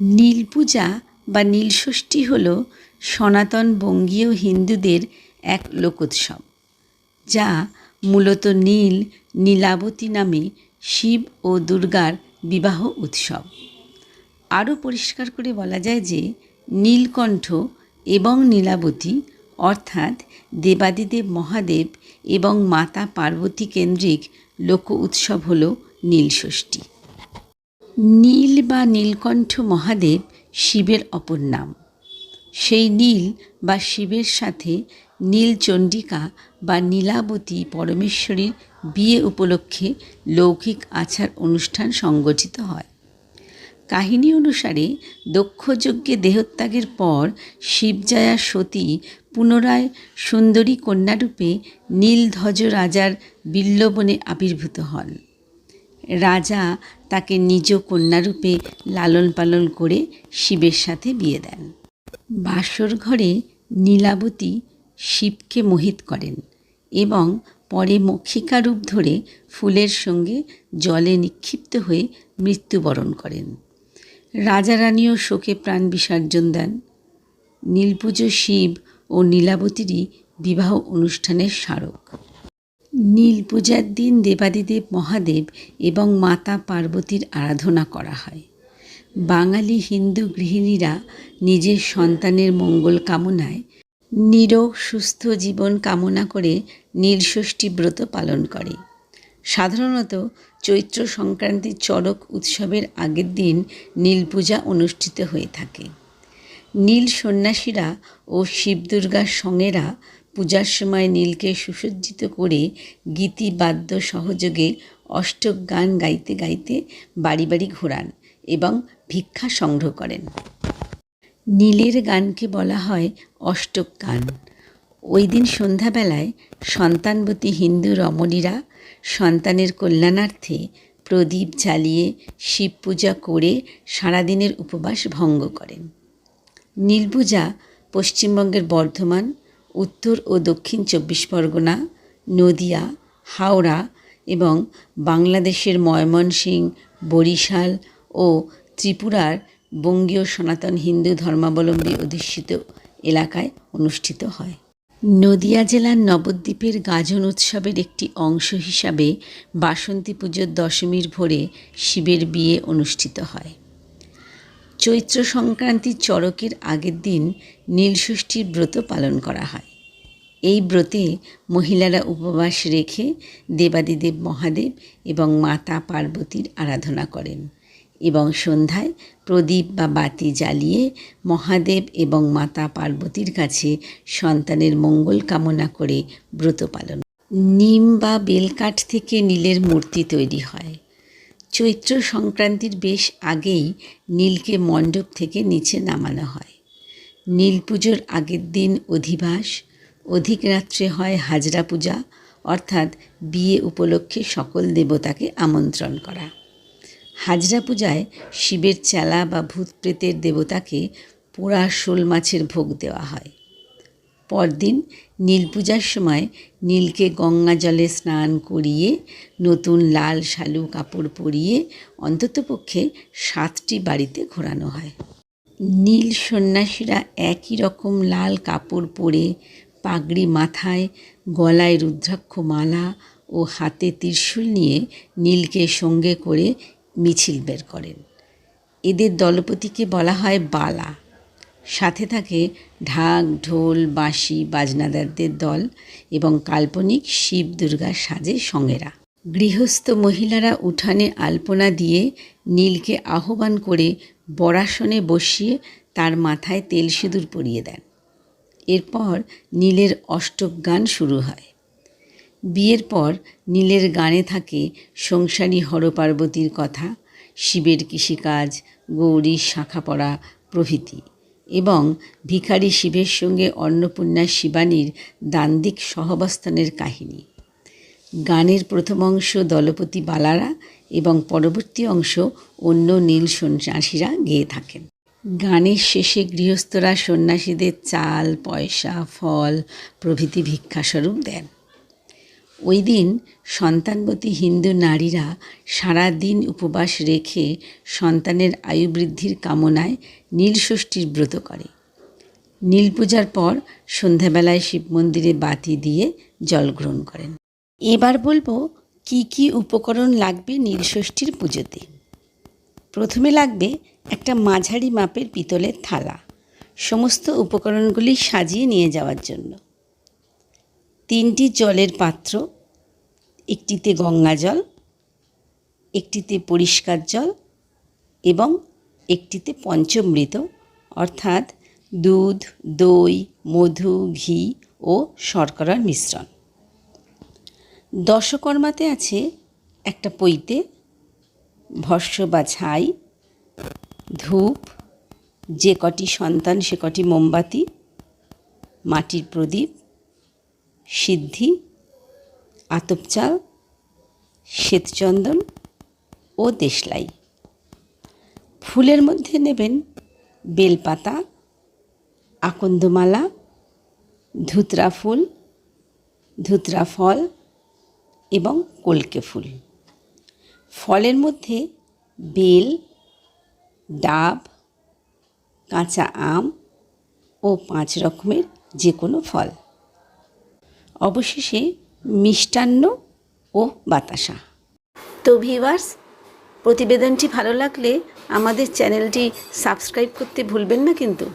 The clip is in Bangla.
নীল পূজা বা নীলষষ্ঠী হল সনাতন বঙ্গীয় হিন্দুদের এক লোকোৎসব, যা মূলত নীল নীলাবতী নামে শিব ও দুর্গার বিবাহ উৎসব। আরও পরিষ্কার করে বলা যায় যে নীলকণ্ঠ এবং নীলাবতী অর্থাৎ দেবাদিদেব মহাদেব এবং মাতা পার্বতী কেন্দ্রিক লোক উৎসব হল নীলষষ্ঠী নীল বা নীলকণ্ঠ মহাদেব শিবের অপর নাম। সেই নীল বা শিবের সাথে নীলচণ্ডিকা বা নীলাবতী পরমেশ্বরীর বিয়ে উপলক্ষে লৌকিক আচার অনুষ্ঠান সংগঠিত হয়। কাহিনী অনুসারে দক্ষযজ্ঞে দেহত্যাগের পর শিবজয়া সতী পুনরায় সুন্দরী কন্যারূপে নীলধ্বজ রাজার বিল্লবনে আবির্ভূত হন। রাজা তাকে নিজ কন্যারূপে লালন পালন করে শিবের সাথে বিয়ে দেন। বাসর ঘরে নীলাবতী শিবকে মোহিত করেন এবং পরে মক্ষিকা রূপ ধরে ফুলের সঙ্গে জলে নিক্ষিপ্ত হয়ে মৃত্যুবরণ করেন। রাজা রানীও শোকে প্রাণ বিসর্জন দেন। নীলপুজো শিব ও নীলাবতীরই বিবাহ অনুষ্ঠানের স্মারক। নীল পূজার দিন দেবাদিদেব মহাদেব এবং মাতা পার্বতীর আরাধনা করা হয়। বাঙালি হিন্দু গৃহিণীরা নিজের সন্তানের মঙ্গল কামনায় নিরোগ, সুস্থ জীবন কামনা করে নীলষষ্ঠী ব্রত পালন করে। সাধারণত চৈত্র সংক্রান্তির চড়ক উৎসবের আগের দিন নীল পূজা অনুষ্ঠিত হয়ে থাকে। নীল সন্ন্যাসীরা ও শিব দুর্গার সঙ্গেরা পূজার সময় নীলকে সুসজ্জিত করে গীতি, বাদ্য, সহযোগে অষ্টক গান গাইতে গাইতে বাড়ি বাড়ি ঘোরান এবং ভিক্ষা সংগ্রহ করেন। নীলের গানকে বলা হয় অষ্টক গান। ওই দিন সন্ধ্যাবেলায় সন্তানবতী হিন্দু রমণীরা সন্তানের কল্যাণার্থে প্রদীপ জ্বালিয়ে শিব পূজা করে সারাদিনের উপবাস ভঙ্গ করেন। নীলপূজা পশ্চিমবঙ্গের বর্ধমান উত্তর ও দক্ষিণ চব্বিশ পরগনা, নদিয়া, হাওড়া এবং বাংলাদেশের ময়মনসিংহ, বরিশাল ও ত্রিপুরার বঙ্গীয় সনাতন হিন্দু ধর্মাবলম্বী অধিষ্ঠিত এলাকায় অনুষ্ঠিত হয়। নদিয়া জেলার নবদ্বীপের গাজন উৎসবের একটি অংশ হিসাবে বাসন্তী পুজোর দশমীর ভোরে শিবের বিয়ে অনুষ্ঠিত হয়। চৈত্র সংক্রান্তির চড়কের আগের দিন নীলষষ্ঠীর ব্রত পালন করা হয়। এই ব্রতে মহিলারা উপবাস রেখে দেবাদিদেব মহাদেব এবং মাতা পার্বতীর আরাধনা করেন এবং সন্ধ্যায় প্রদীপ বা বাতি জ্বালিয়ে মহাদেব এবং মাতা পার্বতীর কাছে সন্তানের মঙ্গল কামনা করে ব্রত পালন। নিম বা বেলকাঠ থেকে নীলের মূর্তি তৈরি হয়। চৈত্র সংক্রান্তির বেশ আগেই নীলকে মণ্ডপ থেকে নিচে নামানো হয়। নীল পুজোর আগের দিন অধিবাস, অধিক রাত্রে হয় হাজরা পূজা, অর্থাৎ বিয়ে উপলক্ষে সকল দেবতাকে আমন্ত্রণ করা। হাজরা পূজায় শিবের চেলা বা ভূত প্রেতের দেবতাকে পোড়া শোল মাছের ভোগ দেওয়া হয়। পরদিন নীল পূজার সময় নীলকে গঙ্গা জলে স্নান করিয়ে নতুন লাল শালু কাপড় পরিয়ে অন্ততপক্ষে সাতটি বাড়িতে ঘোরানো হয়। নীল সন্ন্যাসীরা একই রকম লাল কাপড় পরে পাগড়ি মাথায় গলায় রুদ্রাক্ষ মালা ও হাতে ত্রিশূল নিয়ে নীলকে সঙ্গে করে মিছিল বের করেন। এদের দলপতিকে বলা হয় বালা। সাথে থাকে ঢাক, ঢোল, বাঁশি, বাজনাদারদের দল এবং কাল্পনিক শিব দুর্গার সাজে সঙ্গেরা। গৃহস্থ মহিলারা উঠানে আলপনা দিয়ে নীলকে আহ্বান করে বরাসনে বসিয়ে তার মাথায় তেল সিঁদুর পরিয়ে দেন। এরপর নীলের অষ্টক গান শুরু হয়। বিয়ের পর নীলের গানে থাকে সংসারী হরপার্বতীর কথা, শিবের কৃষিকাজ, গৌরীর শাখা পড়া প্রভৃতি। এবং ভিখারি শিবের সঙ্গে অন্নপূর্ণা শিবানীর দান্দিক সহাবস্থানের কাহিনী। গানের প্রথম অংশ দলপতি বালারা এবং পরবর্তী অংশ অন্য নীল সন্ন্যাসীরা গেয়ে থাকেন। গানের শেষে গৃহস্থরা সন্ন্যাসীদের চাল, পয়সা, ফল, প্রভৃতি ভিক্ষাস্বরূপ দেন। ওই দিন সন্তানবতী হিন্দু নারীরা সারা দিন উপবাস রেখে সন্তানের আয়ু বৃদ্ধির কামনায় নীলষষ্ঠীর ব্রত করে। নীল পূজার পর সন্ধ্যাবেলায় শিব মন্দিরে বাতি দিয়ে জল গ্রহণ করেন। এবার বলব, কি কি উপকরণ লাগবে নীলষষ্ঠীর পুজোতে? প্রথমে লাগবে একটা মাঝারি মাপের পিতলের থালা। সমস্ত উপকরণগুলি সাজিয়ে নিয়ে যাওয়ার জন্য। তিনটি জলের পাত্র, একটিতে গঙ্গা জল, একটিতে পরিষ্কার জল এবং একটিতে পঞ্চমৃত, অর্থাৎ দুধ, দই, মধু, ঘি ও শর্করার মিশ্রণ। দশকর্মাতে আছে একটা পৈতে, ভস্য বা ছাই, ধূপ, যে কটি সন্তান সে কটি মোমবাতি, মাটির প্রদীপ সিদ্ধি, আতপচাল, শ্বেতচন্দন ও দেশলাই। ফুলের মধ্যে নেবেন বেলপাতা, আকন্দমালা, ধুতরা ফুল, ধুতরা ফল এবং কলকে ফুল। ফলের মধ্যে বেল, ডাব, কাঁচা আম ও পাঁচ রকমের যে কোনো ফল। অবশেষে মিষ্টান্ন ও বাতাসা। তো ভিভার্স প্রতিবেদনটি ভালো লাগলে আমাদের চ্যানেলটি সাবস্ক্রাইব করতে ভুলবেন না কিন্তু।